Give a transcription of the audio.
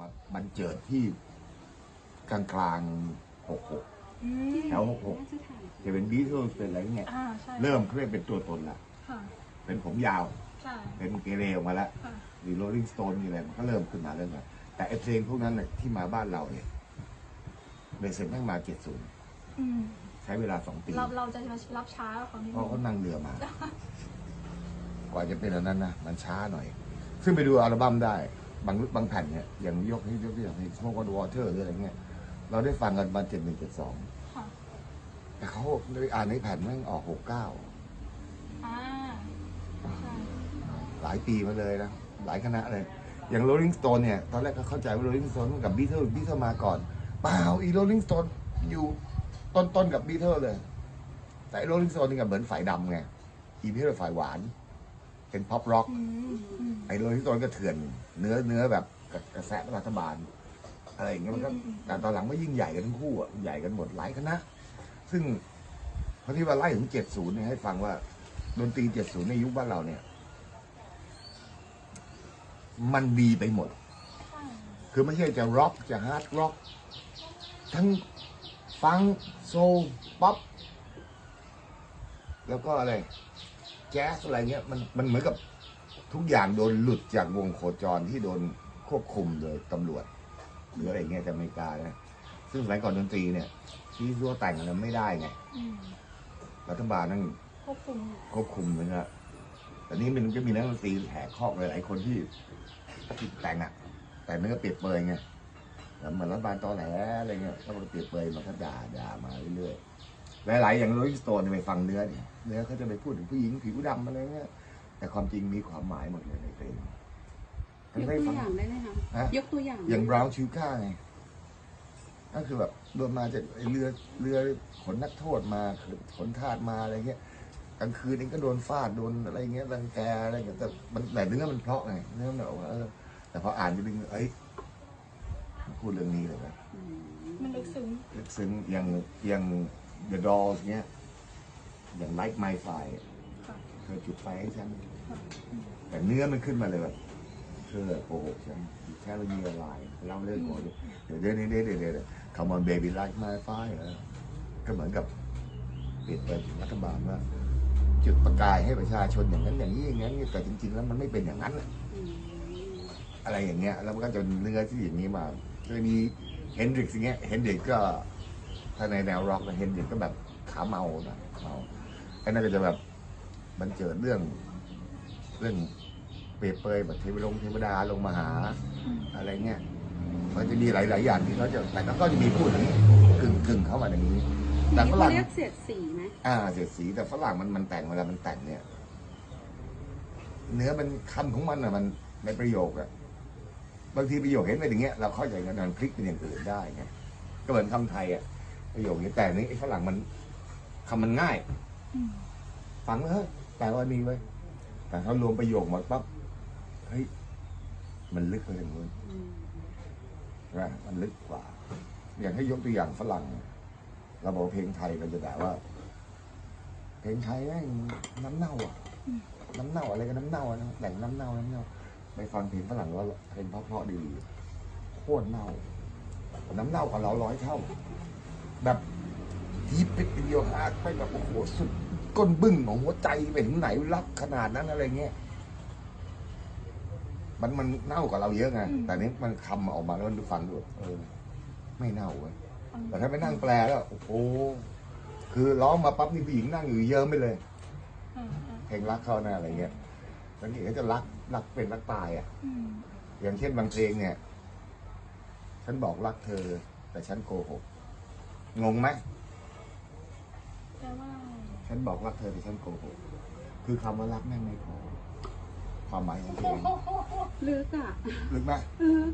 มาบรรเจิดที่กลางกลางหกหกอืมแถวหกหกน่าจะถ่ายจะเป็นบีทเทิลเป็นอะไรเงี้ยอ่าใช่เริ่มเขาเรียกเป็นตัวตนละค่ะเป็นผมยาวใช่เป็นเกเรออกมาแล้วค่ะมีโรลลิงสโตนมีอะไรมันก็เริ่มขึ้นมาเรื่อยๆแต่ไอ้เพลงพวกนั้นน่ะที่มาบ้านเราเนี่ยเบสเซ็ตแม่งมาเจ็ดศูนย์อืมใช้เวลาสองปีเราเราจะรับช้าเขานิดเพนึราะงเขานั่งเรือมา กว่าจะเป็นอันนั้นนะมันช้าหน่อย ซึ่งไปดูอัลบั้มได้ บางบางแผ่นเนี่ยอย่างยกให้ยกตัวอย่างให้ Smoke on the Water หรืออะไรเงี้ยเราได้ฟังกันมาเจ็ดหนึ่งเจ็ดสองค่ะแต่เขาได้อ่านในแผ่นแม่งออกหกเก้าอ่าใช่หลายปีมาเลยนะ หลายคณะเลย อย่าง Rolling Stone เนี่ย ตอนแรกก็เข้าใจว่า Rolling Stone กับ Beatles Beatles มาก่อน เปล่าอี Rolling Stone อยู่ต้นๆกับ Beatles เลย แต่ไอ้ Rolling Stone นี่ก็เหมือนฝ่ายดำไงอี Beatles ฝ่ายหวาน เป็นพ็อปร็อกอืมอืมไอ้ Rolling Stone ก็เถื่อน เนื้อเนื้อแบบกระแสรัฐบาล อะไรอย่างเงี้ยมันก็อืมอืมแต่ตอนหลังก็ยิ่งใหญ่กันทั้งคู่อะใหญ่กันหมดหลายคณะซึ่งพอที่ว่าไล่ถึง70เนี่ยให้ฟังว่าดนตรี70ในยุคบ้านเราเนี่ย มันดีไปหมดใช่คือไม่ใช่จะร็อกจะฮาร์ดร็อก ทั้งฟังโซลป๊อปแล้วก็อะไร แจ๊สอะไรเงี้ยมันมันเหมือนกับทุกอย่างโดนหลุดจากวงโคจรที่โดนควบคุมโดยตำรวจหรืออะไรเงี้ยจากอเมริกานะซึ่งสมัยก่อนดนตรีเนี่ยที่รัวแต่งอะไรไม่ได้ไงอืมรัฐบาลนั่งควบคุมควบคุมเลยนะแต่นี่มันก็มีนักดนตรีแหกคอกหลายๆคนที่ที่แต่งอะแต่เนื้อเปรียบเปรยไงแล้วเหมือนรัฐบาลตอแหลอะไรเงี้ยก็มันเปรียบเปรยมันก็ด่าด่ามาเรื่อยๆ หลาย ๆ อย่างโรลิงสโตนไปฟังเนื้อเนี่ยเนื้อเขาจะไปพูดถึงผู้หญิงผิวดำอะไรเงี้ยแต่ความจริงมีความหมายหมดเลยในเพลงยทั้งกได้ตัวฟังอย่างได้ไหมคะฮะยกตัวอย่างอย่าง brown sugar ไงก็คือแบบโดนมาจากไอ้เรือเรือขนนักโทษมาขนทาสมาอะไรเงี้ยกลางคืนเองก็โดนฟาดโดนอะไรเงี้ยรังแกอะไรเงี้ยแต่มันแต่เนื้อมันเพราะไงเนื้อมันแบบว่าเออแต่พออ่านจะเป็นเอ้ยมันพูดเรื่องนี้เลยนะอืมมันลึกซึ้งลึกซึ้งอย่างอย่าง The Dolls เงี้ยอย่าง Like My Fire ค่ะเธอจุดไฟให้ฉันค่ะแต่เนื้อมันขึ้นมาเลยแบบเธอโกหกฉันแค่ไม่มีอะไรเล่าเรื่องก่อนเดี๋ยวเดี๋ยวเดี๋ยวเดี๋ยวเดี๋ยวเดี๋ยว Come on baby like my fire ก็เหมือนกับเปลี่ยนไปถึงรัฐบาลว่า จุดประกายให้ประชาชนอย่างนั้นอย่างนี้อย่างนั้นแต่จริง ๆ แล้วมันไม่เป็นอย่างนั้นน่ะอืมอะไรอย่างเงี้ย แล้วมันก็จนเนื้อที่อย่างนี้มาก็มีเฮนดริกส์อย่างเงี้ยเฮนดริกก็ ถ้าในแนวร็อกนะเฮนดริกก็แบบขาเมานะเมาไอ้นั่นก็จะแบบมันเจิดเรื่องเรื่องเปรียบเปรยแบบเทวดงเทวดาลงมาหาอืมอะไรเงี้ยมันจะมีหลาย ๆ อย่างที่เขาจะแต่ก็จะมีพูดถึงกึ่งกึ่งๆเข้ามาในนี้ แต่นี่ฝเขารั่งเรียกเสียดสีไหมอ่า เสียดสีแต่ฝรั่งมันมันแต่งเวลามันแต่งเนี่ย เนื้อมันคำของมันอะมันในประโยคอะบางทีประโยคเห็นไปอย่างเงี้ยเราเข้าใจกันมันพลิกเป็นอย่างอื่นได้ไงก็เหมือนคำไทยอะ ประโยคนี้แต่นี้ไอ้ฝรั่งมันคำมันง่ายอืมฟังแล้วเฮ้ยแปลว่านี้ไว้ยแต่ถ้ารวมประโยคหมดปั๊บเฮ้ยมันลึกไปอย่างนู้นอืมนะมันลึกกว่า อย่างให้ยกตัวอย่างฝรั่งเราบอกเพลงไทยเราจะด่าว่า เพลงไทยแม่งน้ำเน่าอะน้ำเน่าอะไรกันน้ำเน่าอะนะแต่งน้ำเน่าน้ำเน่าไปฟังเพลงฝรั่งว่าเพลงเพราะๆดีๆโคตรเน่าน้ำเน่ากว่าเราร้อยเท่า แบบทีปิดวิดีโอฮาร์ดไปแบบโอ้โหสุดก้นบึ้งของหัวใจไปถึงไหนรักขนาดนั้นอะไรเงี้ยมันมันเน่ากว่าเราเยอะไงแต่นี้มันคำออกมาแล้วมันดูฟังดูแบบเออไม่เน่าเว้ยแต่ถ้าไปนั่งแปลแล้วโอ้โหคือร้องมาปั๊บนี่ผู้หญิงนั่งอยู่เยิ้มไปเลยอ่าอ่าเพลงรักเข้าหน้าอะไรเงี้ยบางทีก็จะรักรักเป็นรักตายอะอืมอย่างเช่นบางเพลงเนี่ย ฉันบอกรักเธอ แต่ฉันโกหก งงไหมแปลว่าฉันบอกรักเธอแต่ฉันโกหกคือคำว่ารักแม่งไม่พอความหมายของเพลงลึกอะลึกไหมลึก